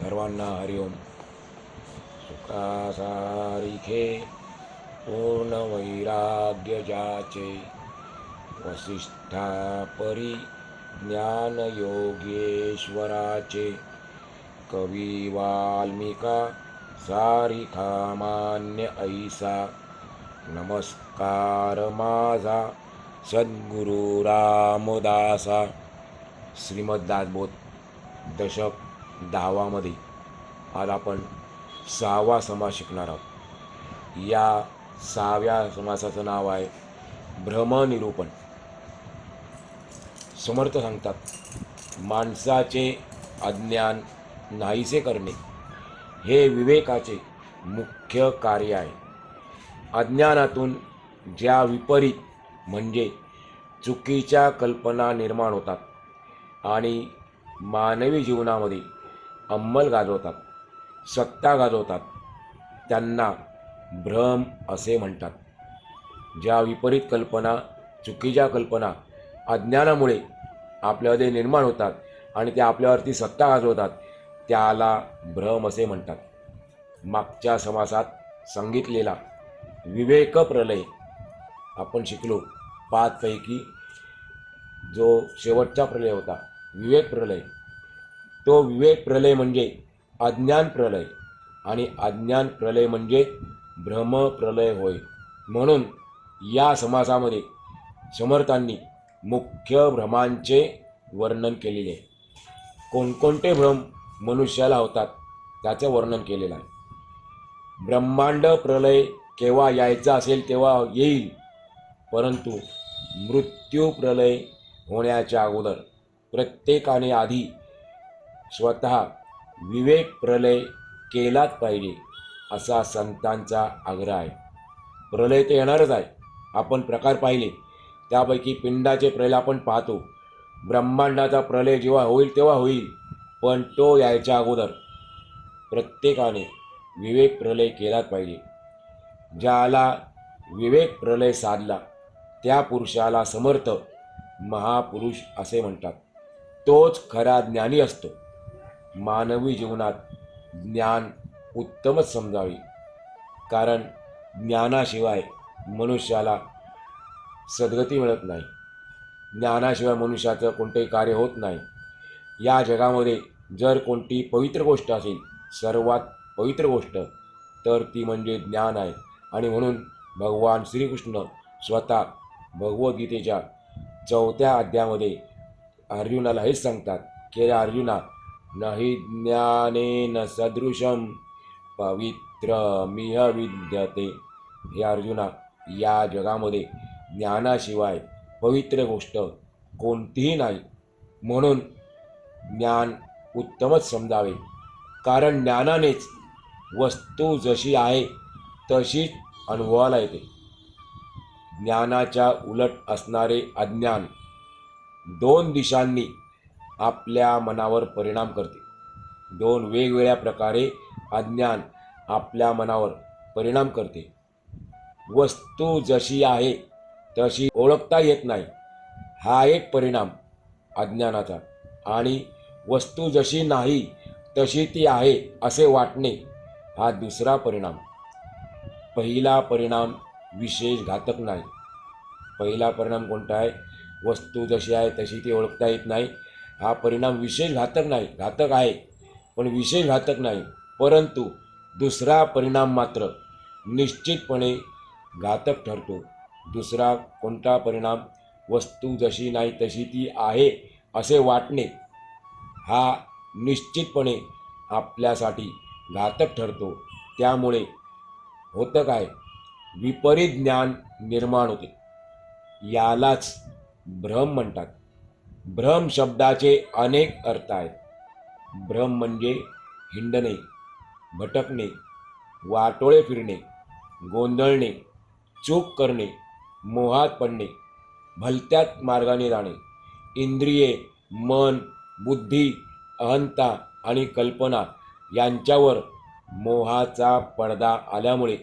सर्वांना हरिओम सुखासारिखे पूर्ण वैराग्यजाचे वसिष्ठा परी ज्ञानयोगेश्वराचे कवी वाल्मिका सारिखा मान्य ऐसा नमस्कार माझा सद्गुरु रामदासा. श्रीमद्दासबोध दशक दहावामध्ये आज आपण सहावा समास शिकणार आहोत. या सहाव्या समासाचं नाव आहे भ्रमनिरूपण. समर्थ सांगतात माणसाचे अज्ञान नाहीसे करणे हे विवेकाचे मुख्य कार्य आहे. अज्ञानातून ज्या विपरीत म्हणजे चुकीच्या कल्पना निर्माण होतात आणि मानवी जीवनामध्ये अंमल गाजवतात सत्ता गाजवतात. त्यांना भ्रम असे म्हणतात. ज्या विपरीत कल्पना चुकीच्या कल्पना अज्ञानामुळे आपल्यामध्ये निर्माण होतात आणि त्या आपल्यावरती सत्ता गाजवतात त्याला भ्रम असे म्हणतात. मागच्या समासात सांगितलेला विवेक प्रलय आपण शिकलो पाचपैकी जो शेवटचा प्रलय होता विवेक प्रलय. तो विवेक प्रलय म्हणजे अज्ञान प्रलय. आणि अज्ञान प्रलय म्हणजे भ्रम प्रलय होय. म्हणून या समासामध्ये समर्थांनी मुख्य भ्रमांचे वर्णन केलेले आहे. कोणकोणते भ्रम मनुष्याला होतात त्याचं वर्णन केलेलं आहे. ब्रह्मांड प्रलय केव्हा यायचा असेल तेव्हा येईल परंतु मृत्यू प्रलय होण्याच्या अगोदर प्रत्येकाने आधी स्वतः विवेक प्रलय केलाच पाहिजे असा संतांचा आग्रह आहे. प्रलय तर येणारच आहे. आपण प्रकार पाहिले त्यापैकी पिंडाचे प्रलय आपण पाहतो. ब्रह्मांडाचा प्रलय जेव्हा होईल तेव्हा होईल पण तो यायच्या अगोदर. प्रत्येकाने विवेक प्रलय केलाच पाहिजे. ज्याला विवेक प्रलय साधला त्या पुरुषाला समर्थ महापुरुष असे म्हणतात. तोच खरा ज्ञानी असतो. मानवी जीवनात ज्ञान उत्तमच समजावे. कारण ज्ञानाशिवाय मनुष्याला सद्गती मिळत नाही. ज्ञानाशिवाय मनुष्याचं कोणतेही कार्य होत नाही. या जगामध्ये जर कोणती पवित्र गोष्ट असेल सर्वात पवित्र गोष्ट तर ती म्हणजे ज्ञान आहे. आणि म्हणून भगवान श्रीकृष्ण स्वतः भगवद्गीतेच्या चौथ्या अध्यामध्ये अर्जुनाला हेच सांगतात की अर्जुना नाही नहि ज्ञानेन सदृशम पवित्रमिह विद्यते। हे अर्जुना या जगामध्ये ज्ञानाशिवाय पवित्र गोष्ट कोणतीही नाही. म्हणून ज्ञान उत्तमच समजावे. कारण ज्ञानानेच वस्तू जशी आहे तशीच अनुभवाला येते. ज्ञानाच्या उलट असणारे अज्ञान दोन दिशांनी आपल्या मनावर परिणाम करते. दोन वेगवेगळ्या प्रकारे अज्ञान आपल्या मनावर परिणाम करते. वस्तू जशी आहे तशी ओळखता येत नाही. हा एक परिणाम अज्ञानाचा. आणि वस्तू जशी नाही तशी ती आहे असे वाटणे हा दुसरा परिणाम. पहिला परिणाम विशेष घातक नाही. पहिला परिणाम कोणता आहे? वस्तू जशी आहे तशी ती ओळखता येत नाही. हा परिणाम विशेष घातक नाही घातक आहे पण विशेष घातक नाही. परंतु दुसरा परिणाम मात्र निश्चितपणे घातक ठरतो. दुसरा कोणता परिणाम? वस्तू जशी नाही तशी ती आहे असे वाटणे हा निश्चितपणे आपल्यासाठी घातक ठरतो. त्यामुळे होतं काय? विपरीत ज्ञान निर्माण होते. यालाच भ्रम म्हणतात. भ्रम शब्दाचे अनेक अर्थ आहेत. भ्रम म्हणजे हिंडणे भटकणे वाटोळे फिरणे गोंधळणे चूक करणे मोहात पडणे भलत्यात मार्गाने जाणे. इंद्रिये मन बुद्धी अहंता आणि कल्पना यांच्यावर मोहाचा पडदा आल्यामुळे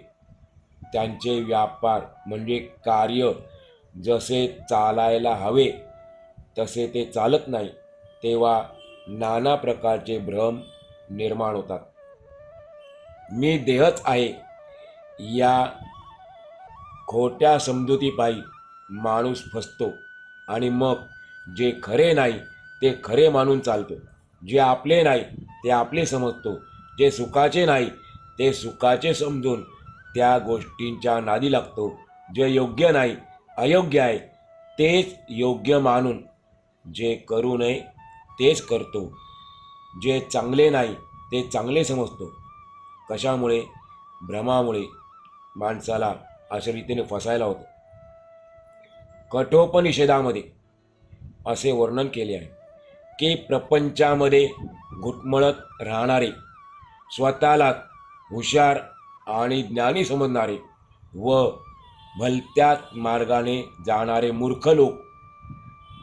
त्यांचे व्यापार म्हणजे कार्य जसे चालायला हवे तसे ते चालत नाही तेव्हा नाना प्रकारचे भ्रम निर्माण होतात. मी देहच आहे या खोट्या समजुतीपायी माणूस फसतो आणि मग जे खरे नाही ते खरे मानून चालतो. जे आपले नाही ते आपले समजतो. जे सुखाचे नाही ते सुखाचे समजून त्या गोष्टींच्या नादी लागतो. जे योग्य नाही अयोग्य आहे तेच योग्य मानून जे करू नये तेच करतो. जे चांगले नाही ते चांगले समजतो. कशामुळे? भ्रमामुळे. माणसाला अशा रीतीने फसायला होतं. कठोपनिषेधामध्ये असे वर्णन केले आहे की प्रपंचामध्ये घुटमळत राहणारे स्वतःला हुशार आणि ज्ञानी समजणारे व भलत्याच मार्गाने जाणारे मूर्ख लोक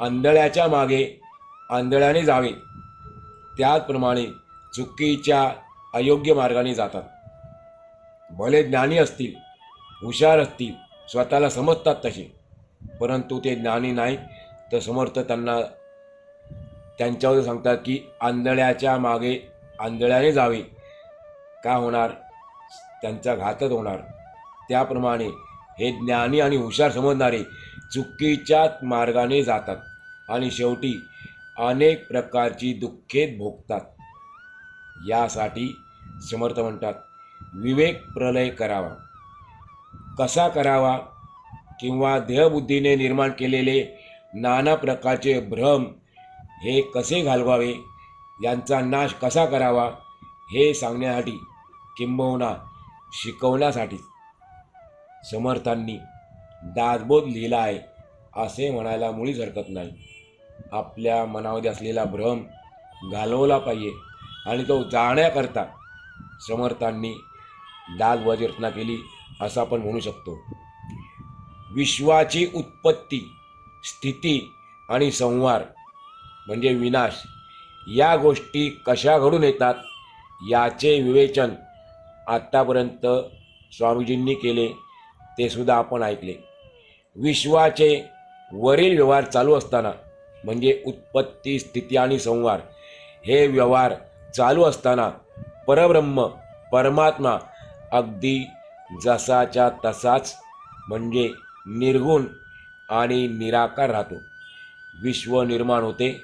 आंधळ्याच्या मागे आंधळ्याने जावे. त्याचप्रमाणे चुकीच्या अयोग्य मार्गाने जातात. भले ज्ञानी असतील हुशार असतील स्वतःला समजतात तसे परंतु ते ज्ञानी नाही तर समर्थ त्यांना त्यांच्यावर सांगतात की आंधळ्याच्या मागे आंधळ्याने जावे. का होणार? त्यांचा घातच होणार. त्याप्रमाणे हे ज्ञानी आणि हुशार समजणारे चुकीच्याच मार्गाने जातात आणि शेवटी अनेक प्रकारची दुःखे भोगतात. यासाठी समर्थ म्हणतात विवेक प्रलय करावा. कसा करावा? किंवा देहबुद्धीने निर्माण केलेले नाना प्रकारचे भ्रम हे कसे घालवावे? यांचा नाश कसा करावा? हे सांगण्यासाठी किंबहुना शिकवण्यासाठी समर्थांनी दासबोध लिहिला आहे असे म्हणायला मुळीच हरकत नाही. आपल्या मनामध्ये असलेला भ्रम घालवला पाहिजे आणि तो जाण्याकरता समर्थांनी दासबोधाची रचना केली असं आपण म्हणू शकतो. विश्वाची उत्पत्ती स्थिती आणि संहार म्हणजे विनाश या गोष्टी कशा घडून येतात याचे विवेचन आत्तापर्यंत स्वामीजींनी केले ते सुद्धा आपण ऐकले. विश्वाचे वरील व्यवहार चालू असताना म्हणजे उत्पत्ती स्थिती आणि संवार हे व्यवहार चालू असताना परब्रह्म परमात्मा अगदी जसाच्या तसाच म्हणजे निर्गुण आणि निराकार राहतो. विश्व निर्माण होते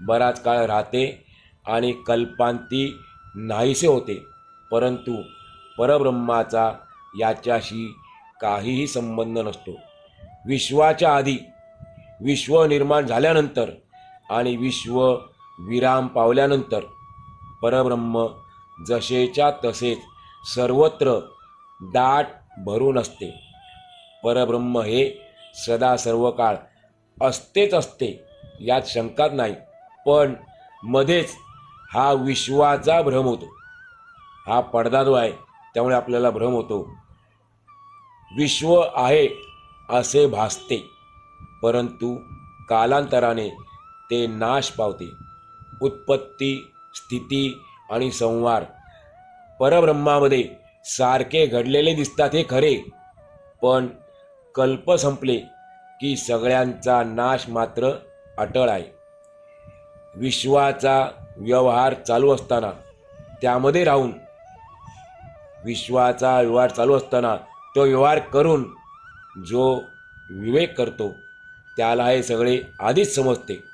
बराच काळ राहते आणि कल्पांती नाहीसे होते. परंतु परब्रह्माचा याच्याशी काहीही संबंध नसतो. विश्वाच्या आधी विश्व निर्माण झाल्यानंतर आणि विश्व विराम पावल्यानंतर परब्रह्म जसेच्या तसेच सर्वत्र दाट भरून असते. परब्रह्म हे सदा सर्व काळ असतेच असते यात शंकाच नाही पण मध्येच हा विश्वाचा भ्रम होतो. हा पडदा जो आहे त्यामुळे आपल्याला भ्रम होतो. विश्व आहे असे भासते. परंतु कालांतराने ते नाश पावते. उत्पत्ती स्थिती आणि संवार परब्रह्मामध्ये सारखे घडलेले दिसतात हे खरे. पण कल्प संपले की सगळ्यांचा नाश मात्र अटळ आहे. विश्वाचा व्यवहार चालू असताना त्यामध्ये राहून विश्वाचा व्यवहार चालू असताना तो व्यवहार करून जो विवेक करतो त्याला हे सगळे आधीच समजते.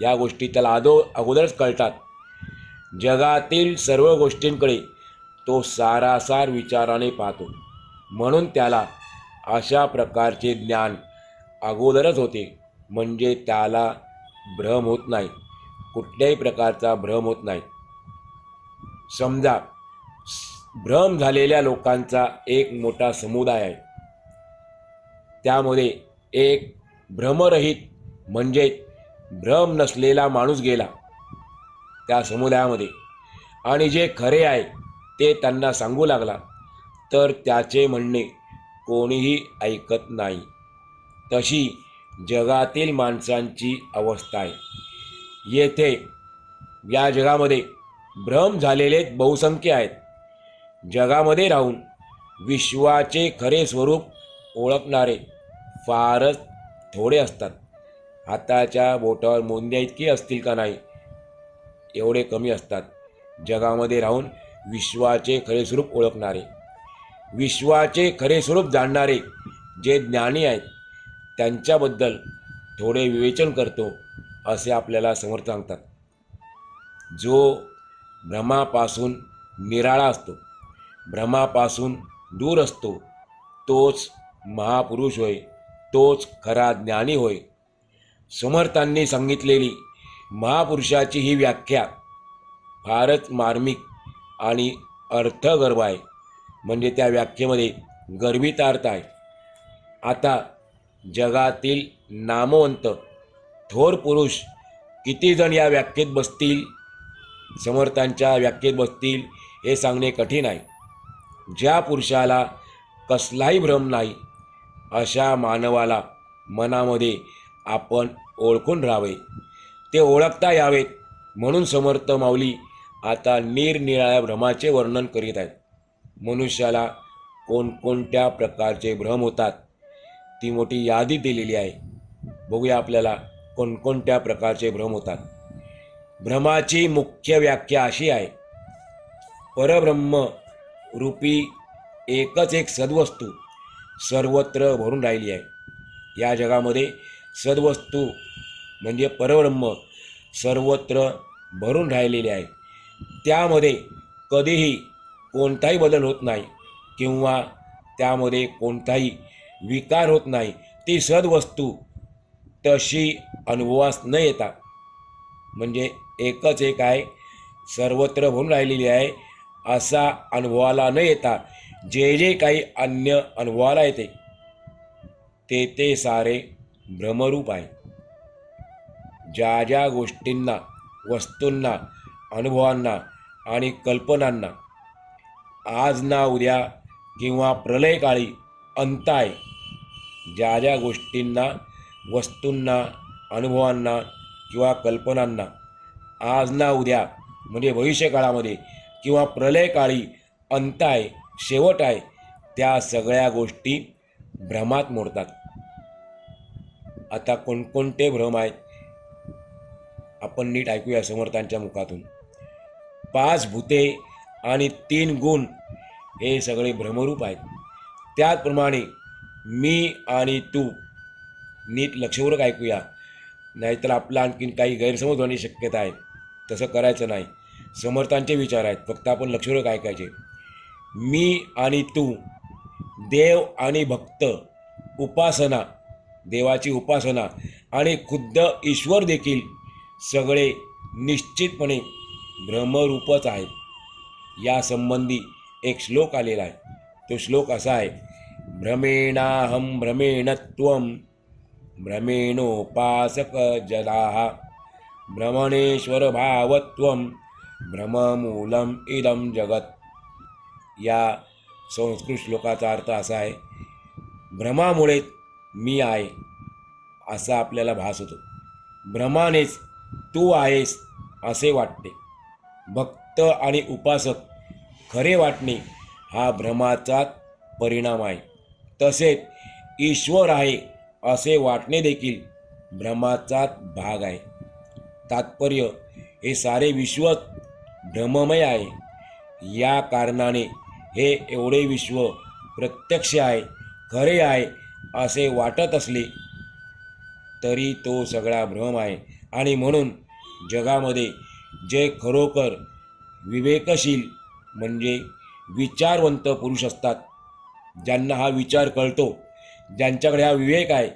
या गोष्टी त्याला आदो अगोदरच कळतात. जगातील सर्व गोष्टींकडे तो सारासार विचाराने पाहतो. म्हणून त्याला अशा प्रकारचे ज्ञान अगोदरच होते. म्हणजे त्याला भ्रम होत नाही. कुठल्याही प्रकारचा भ्रम होत नाही. समजा भ्रम झालेल्या लोकांचा एक मोठा समुदाय आहे. त्यामध्ये एक भ्रमरहित म्हणजे भ्रम नसलेला माणूस गेला त्या समुदायामध्ये. आणि जे खरे आहे ते त्यांना सांगू लागला तर त्याचे म्हणणे कोणीही ऐकत नाही. तशी जगातील माणसांची अवस्था आहे. येथे या जगामध्ये भ्रम झालेले बहुसंख्य आहेत. जगामध्ये राहून विश्वाचे खरे स्वरूप ओळखणारे फारच थोडे असतात. हाताच्या बोटावर मोंद्या इतकी असतील का नाही? एवढे कमी असतात. जगामध्ये राहून विश्वाचे खरे स्वरूप ओळखणारे. विश्वाचे खरे स्वरूप जाणणारे जे ज्ञानी आहेत त्यांच्याबद्दल थोडे विवेचन करतो असे आपल्याला समर्थ सांगतात. जो भ्रमापासून निराळा असतो भ्रमापासून दूर असतो तोच महापुरुष होय. तोच खरा ज्ञानी होय. समर्थांनी सांगितलेली महापुरुषाची ही व्याख्या फारच मार्मिक आणि अर्थगर्भ आहे. म्हणजे त्या व्याख्येमध्ये गर्भितार्थ आहे. आता जगातील नामवंत थोर पुरुष किती जण या व्याख्येत बसतील? समर्थांच्या व्याख्येत बसतील हे सांगणे कठीण आहे. ज्या पुरुषाला कसलाही भ्रम नाही अशा मानवाला मनामध्ये आपण ओळखून राहावे. ते ओळखता यावेत. म्हणून समर्थ माऊली आता निरनिराळ्या भ्रमाचे वर्णन करीत आहेत. मनुष्याला कोणकोणत्या प्रकारचे भ्रम होतात ती मोठी यादी दिलेली आहे. बघूया आपल्याला कोणकोणत्या प्रकारचे भ्रम होतात. भ्रमाची मुख्य व्याख्या अशी आहे. परब्रह्म रूपी एकच एक सद्वस्तू सर्वत्र भरून राहिली आहे. या जगामध्ये सद्वस्तू म्हणजे परब्रह्म सर्वत्र भरून राहिलेले आहे त्यामध्ये कधीही कोणताही बदल होत नाही किंवा त्यामध्ये कोणताही विकार होत नाही. ती सद्वस्तू तशी अनुभवास न येता म्हणजे एकच एक आहे सर्वत्र भरून राहिलेली आहे असा अनुभवाला न येता जे जे काही अन्य अनुभवाला येते ते ते सारे भ्रमरूप आहे. ज्या ज्या गोष्टींना वस्तूंना अनुभवांना आणि कल्पनांना आज ना उद्या किंवा प्रलयकाळी अंत आहे ज्या ज्या गोष्टींना वस्तूंना अनुभवांना किंवा कल्पनांना आज ना उद्या म्हणजे भविष्यकाळामध्ये किंवा प्रलयकाळी अंत आहे शेवट आहे. त्या सगळ्या गोष्टी भ्रमात मोडतात. आता कोणकोणते भ्रम आहेत? आपण नीट ऐकूया समर्थांच्या मुखातून. पाच भूते आणि तीन गुण हे सगळे भ्रमरूप आहेत. त्याचप्रमाणे मी आणि तू नीट लक्षपूर्वक ऐकूया. नाहीतर आपला आणखीन काही गैरसमज होण्याची शक्यता आहे. तसं करायचं नाही. समर्थांचे विचार आहेत. फक्त आपण लक्षपूर्वक ऐकायचे. मी आणि तू देव आणि भक्त उपासना देवाची उपासना आणि खुद्द ईश्वर देखील सगळे निश्चितपणे भ्रमरूपच आहेत. यासंबंधी एक श्लोक आलेला आहे. तो श्लोक असा आहे भ्रमेणाहं भ्रमेणत्व भ्रमेणोपासक जदाहा भ्रमणेश्वर भावत्व भ्रममूलम इदम जगत या संस्कृत श्लोकाचा अर्थ असा आहे भ्रमामुळे मी आहे असा आपल्याला भास होतो. भ्रमानेच तू आहेस असे वाटते. भक्त आणि उपासक खरे वाटणे हा भ्रमाचाच परिणाम आहे. तसेच ईश्वर आहे असे वाटणे देखील भ्रमाचाच भाग आहे. तात्पर्य हे सारे विश्वच भ्रममय आहे. या कारणाने हे एवढे विश्व प्रत्यक्ष आहे खरे आहे असे वाटत असले तरी तो सगळा भ्रम आहे. आणि म्हणून जगामध्ये जे खरोखर विवेकशील म्हणजे विचारवंत पुरुष असतात ज्यांना हा विचार कळतो ज्यांच्याकडे हा विवेक आहे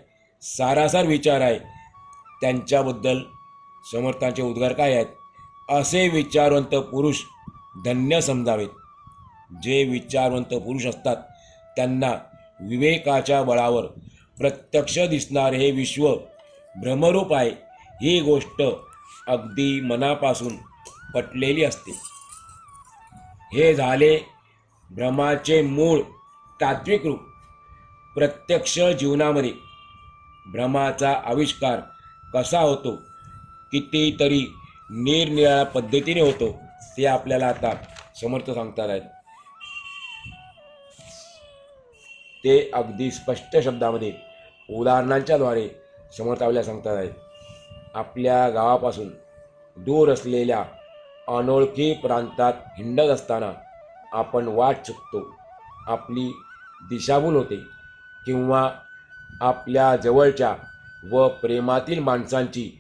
सारासार विचार आहे त्यांच्याबद्दल समर्थांचे उद्गार काय आहेत? असे विचारवंत पुरुष धन्य समजावेत. जे विचारवंत पुरुष असतात त्यांना विवेकाच्या बळावर प्रत्यक्ष दिसणारे हे विश्व भ्रमरूप आहे ही गोष्ट अगदी मनापासून पटलेली असते. हे झाले भ्रमाचे मूळ तात्विक रूप. प्रत्यक्ष जीवनामध्ये भ्रमाचा आविष्कार कसा होतो कितीतरी निरनिराळ्या पद्धतीने होतो ते आपल्याला आता समर्थ सांगतात आहेत ते अगदी स्पष्ट शब्दामध्ये उदाहरणांच्याद्वारे समर्थावल्या सांगतात आहेत. आपल्या गावापासून दूर असलेल्या अनोळखी प्रांतात हिंडत असताना आपण वाट चुकतो. आपली दिशाभूल होते किंवा आपल्या जवळच्या व प्रेमातील माणसांची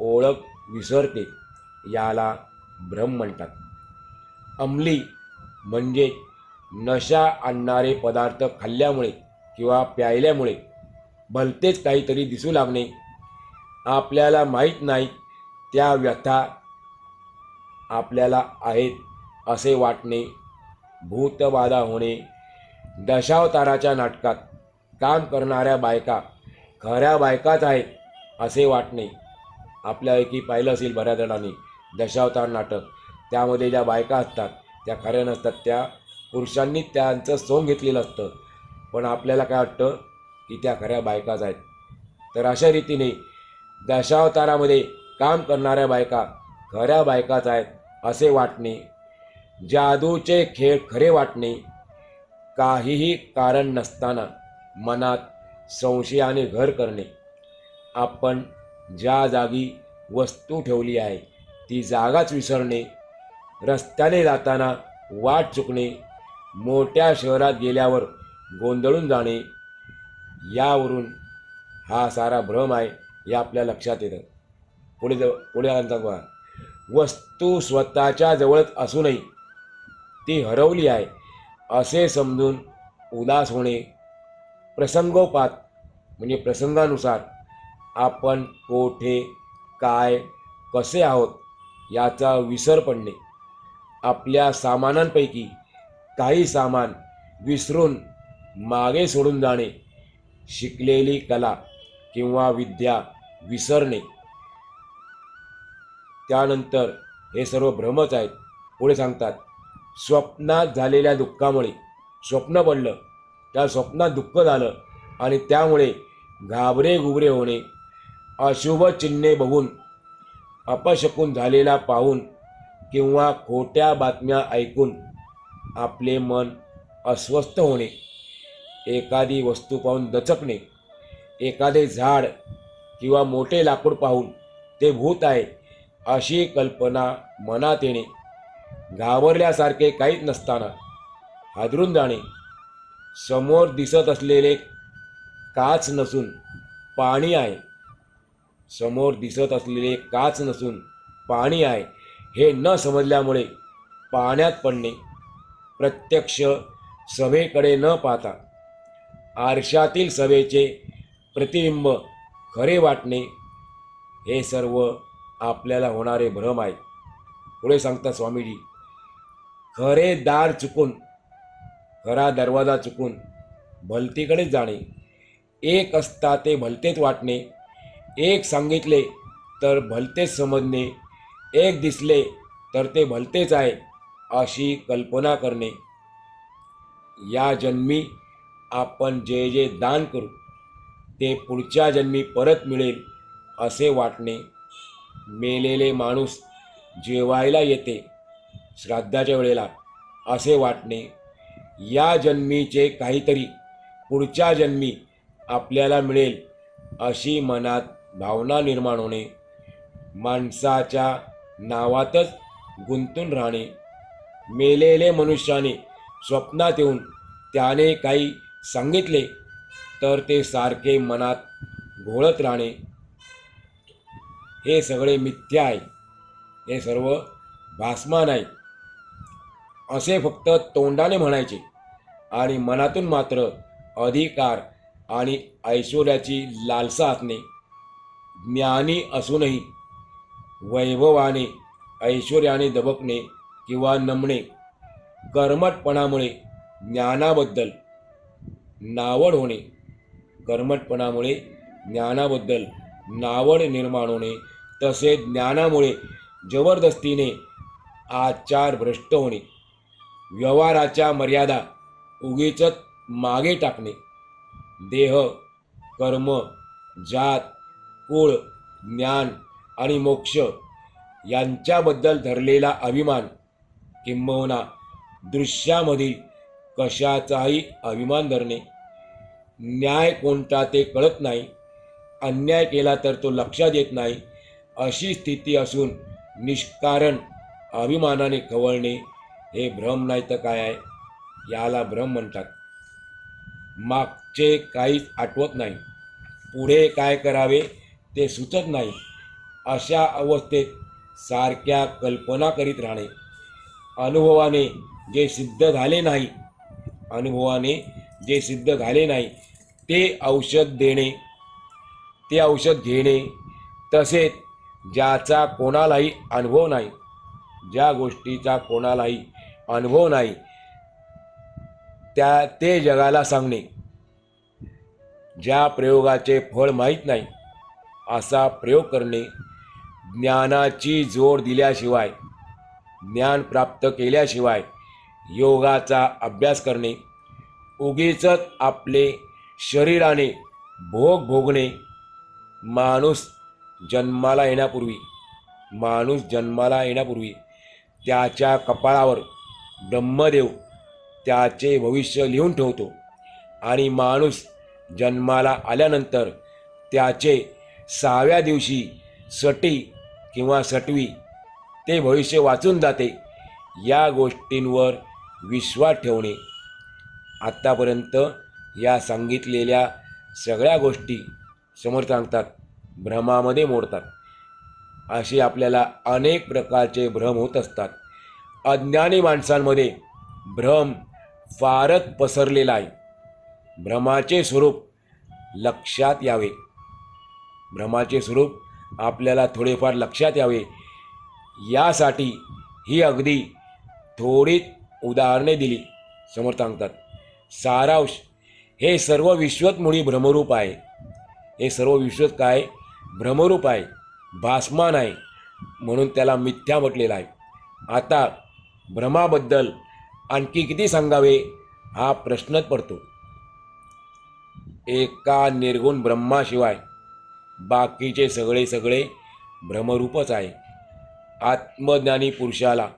ओळख विसरते याला भ्रम म्हणतात. अंमली म्हणजे नशा आणणारे पदार्थ खाल्ल्यामुळे किंवा प्यायल्यामुळे भलतेच काहीतरी दिसू लागणे. आपल्याला माहीत नाही त्या व्यथा आपल्याला आहेत असे वाटणे भूतबाधा होणे दशावताराच्या नाटकात काम करणाऱ्या बायका खऱ्या बायकाच आहेत असे वाटणे. आपल्यापैकी पाहिलं असेल बऱ्याच जणांनी दशावतार नाटक. त्यामध्ये ज्या बायका असतात त्या खऱ्या नसतात त्या पुरुषांनी त्यांचं सोंग घेतलेलं असतं. पण आपल्याला काय वाटतं? की त्या खऱ्या बायकाच आहेत. तर अशा रीतीने दशावतारामध्ये काम करणाऱ्या बायका खऱ्या बायकाच आहेत असे वाटणे. जादूचे खेळ खरे वाटणे. काहीही कारण नसताना मनात संशयाने घर करणे. आपण ज्या जागी वस्तू ठेवली आहे ती जागाच विसरणे. रस्त्याने जाताना वाट चुकणे. मोठ्या शहरात गेल्यावर गोंधळून जाणे यावरून हा सारा भ्रम आहे हे आपल्या लक्षात येतं. पुढे जव पुढे आणता बघा. वस्तू स्वतःच्या जवळच असूनही ती हरवली आहे. असे समजून उदास होणे प्रसंगोपात म्हणजे प्रसंगानुसार आपण कोठे काय कसे आहोत याचा विसर पडणे आपल्या सामानांपैकी काही सामान विसरून मागे सोडून जाणे शिकलेली कला किंवा विद्या विसरणे. त्यानंतर हे सर्व भ्रमच आहेत पुढे सांगतात स्वप्नात झालेल्या दुःखामुळे स्वप्न पडलं. त्या स्वप्नात दुःख झालं आणि त्यामुळे घाबरे घुबरे होणे अशुभ चिन्हे बघून अपशकून झालेला पाहून किंवा खोट्या बातम्या ऐकून आपले मन अस्वस्थ होणे एखादी वस्तू पाहून दचकणे एखादे झाड किंवा मोठे लाकूड पाहून ते भूत आहे अशी कल्पना मनात येणे घाबरल्यासारखे काहीच नसताना हादरून जाणे समोर दिसत असलेले काच नसून पाणी आहे समोर दिसत असलेले काच नसून पाणी आहे हे न समजल्यामुळे पाण्यात पडणे प्रत्यक्ष सभेकडे न पाहता आरशातील सभेचे प्रतिबिंब खरे वाटणे हे सर्व आपल्याला होणारे भ्रम आहे. पुढे सांगतात स्वामीजी खरे दार चुकून खरा दरवाजा चुकून भलतीकडेच जाणे एक असता ते भलतेच वाटणे एक सांगितले तर भलतेच समजणे एक दिसले तर ते भलतेच आहे. अशी कल्पना करणे. या जन्मी आपण जे जे दान करू ते पुढच्या जन्मी परत मिळेल असे वाटणे. मेलेले माणूस जेवायला येते श्राद्धाच्या वेळेला असे वाटणे. या जन्मीचे काहीतरी पुढच्या जन्मी आपल्याला मिळेल अशी मनात भावना निर्माण होणे. माणसाच्या नावातच गुंतून राहणे. मेलेले मनुष्याने स्वप्नात येऊन त्याने काही सांगितले तर ते सारखे मनात घोळत राहणे. हे सगळे मिथ्या आहे. हे सर्व भासमान आहे. असे फक्त तोंडाने म्हणायचे आणि मनातून मात्र अधिकार आणि ऐश्वर्याची लालसा असणे. ज्ञानी असूनही वैभवाने ऐश्वर्याने दबकणे किंवा नमणे कर्मटपणामुळे ज्ञानाबद्दल. नावड होणे कर्मटपणामुळे ज्ञानाबद्दल. नावड निर्माण होणे तसेच ज्ञानामुळे जबरदस्तीने आचार भ्रष्ट होणे. व्यवहाराच्या मर्यादा उगीच मागे टाकणे. देह कर्म जात कुळ ज्ञान आणि मोक्ष यांच्याबद्दल धरलेला अभिमान किंबहुना दृश्यामधील कशाचाही अभिमान धरणे. न्याय कोणता ते कळत नाही. अन्याय केला तर तो लक्षात येत नाही. अशी स्थिती असून निष्कारण अभिमानाने खवळणे हे भ्रम नाही तर काय आहे? याला भ्रम म्हणतात. मागचे काहीच आठवत नाही. पुढे काय करावे ते सुचत नाही. अशा अवस्थेत सारख्या कल्पना करीत राहणे. अनुभवाने जे सिद्ध झाले नाही अनुभवाने जे सिद्ध झाले नाही ते औषध देणे ते औषध घेणे तसेच ज्याचा कोणालाही अनुभव नाही ज्या गोष्टीचा कोणालाही अनुभव नाही त्या ते जगाला सांगणे. ज्या प्रयोगाचे फळ माहीत नाही असा प्रयोग करणे ज्ञानाची जोड दिल्याशिवाय ज्ञान प्राप्त केल्याशिवाय योगाचा अभ्यास करणे उगीच आपले शरीराने भोग भोगणे माणूस जन्माला येण्यापूर्वी माणूस जन्माला येण्यापूर्वी त्याच्या कपाळावर ब्रह्मदेव त्याचे भविष्य लिहून ठेवतो आणि माणूस जन्माला आल्यानंतर त्याचे सहाव्या दिवशी सटी किंवा सटवी ते भविष्य वाचून जाते. या गोष्टींवर विश्वास ठेवणे. आत्तापर्यंत या सांगितलेल्या सगळ्या गोष्टी समोर सांगतात. भ्रमामध्ये मोडतात. असे आपल्याला अनेक प्रकारचे भ्रम होत असतात. अज्ञानी माणसांमध्ये भ्रम फारच पसरलेला आहे. भ्रमाचे स्वरूप लक्षात यावे. भ्रमाचे स्वरूप आपल्याला थोडेफार लक्षात यावे. यासाठी ही अगदी थोडी उदाहरणे दिली. समोर सांगतात सारांश हे सर्व विश्वत मुळी भ्रमरूप आहे. हे सर्व विश्वत काय? भ्रमरूप आहे भासमान आहे म्हणून त्याला मिथ्या म्हटलेला आहे. आता भ्रमाबद्दल आणखी किती सांगावे? हा प्रश्नच पडतो. एका निर्गुण ब्रह्माशिवाय बाकीचे सगळे सगळे भ्रमरूपच आहे. आत्मज्ञानी पुरुषाला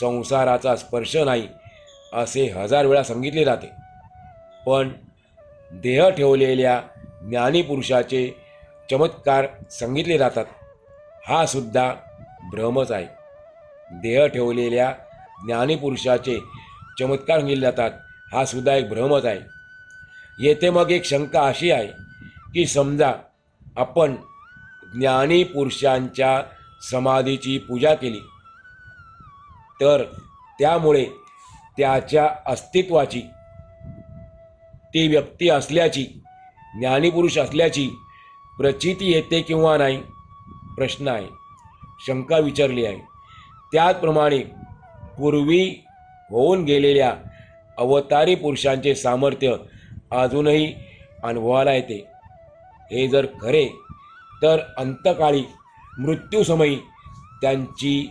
संसाराचा स्पर्श नाही असे हजार वेळा सांगितले जाते. पण देह ठेवलेल्या ज्ञानीपुरुषाचे चमत्कार सांगितले जातात. हा सुद्धा भ्रमच आहे. देह ठेवलेल्या ज्ञानीपुरुषाचे चमत्कार सांगितले जातात हा सुद्धा एक भ्रमच आहे. येथे मग एक शंका अशी आहे की समजा आपण ज्ञानी पुरुषांच्या समाधीची पूजा केली. तर त्यामुळे त्याच्या अस्तित्वाची ती व्यक्ती असल्याची ज्ञानीपुरुष असल्याची प्रचिती येते किंवा नाही? प्रश्न आहे. शंका विचारली आहे. त्याचप्रमाणे पूर्वी होऊन गेलेल्या अवतारी पुरुषांचे सामर्थ्य अजूनही अनुभवाला येते. हे जर खरे तर अंतकाळी मृत्यूसमयी त्यांची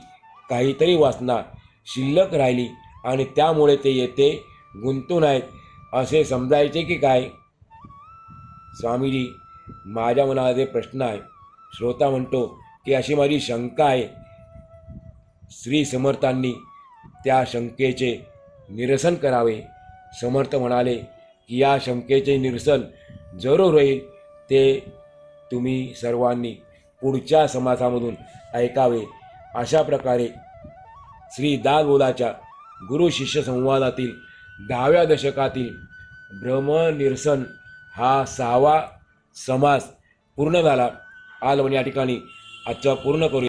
काहीतरी वासना शिल्लक राहिली आणि त्यामुळे ते येथे गुंतून आहेत. असे समजायचे की काय? स्वामीजी माझ्या मनामध्ये प्रश्न आहे. श्रोता म्हणतो की अशी माझी शंका आहे. श्री समर्थांनी त्या शंकेचे निरसन करावे. समर्थ म्हणाले की या शंकेचे निरसन जरूर होईल ते तुम्ही सर्वांनी पुढच्या समासामधून ऐकावे. अशा प्रकारे श्री दासबोधाच्या गुरु शिष्य संवादातील दहाव्या दशकातील भ्रमनिरसन हा सहावा समास पूर्ण झाला. आज आपण या ठिकाणी आजचा पूर्ण करू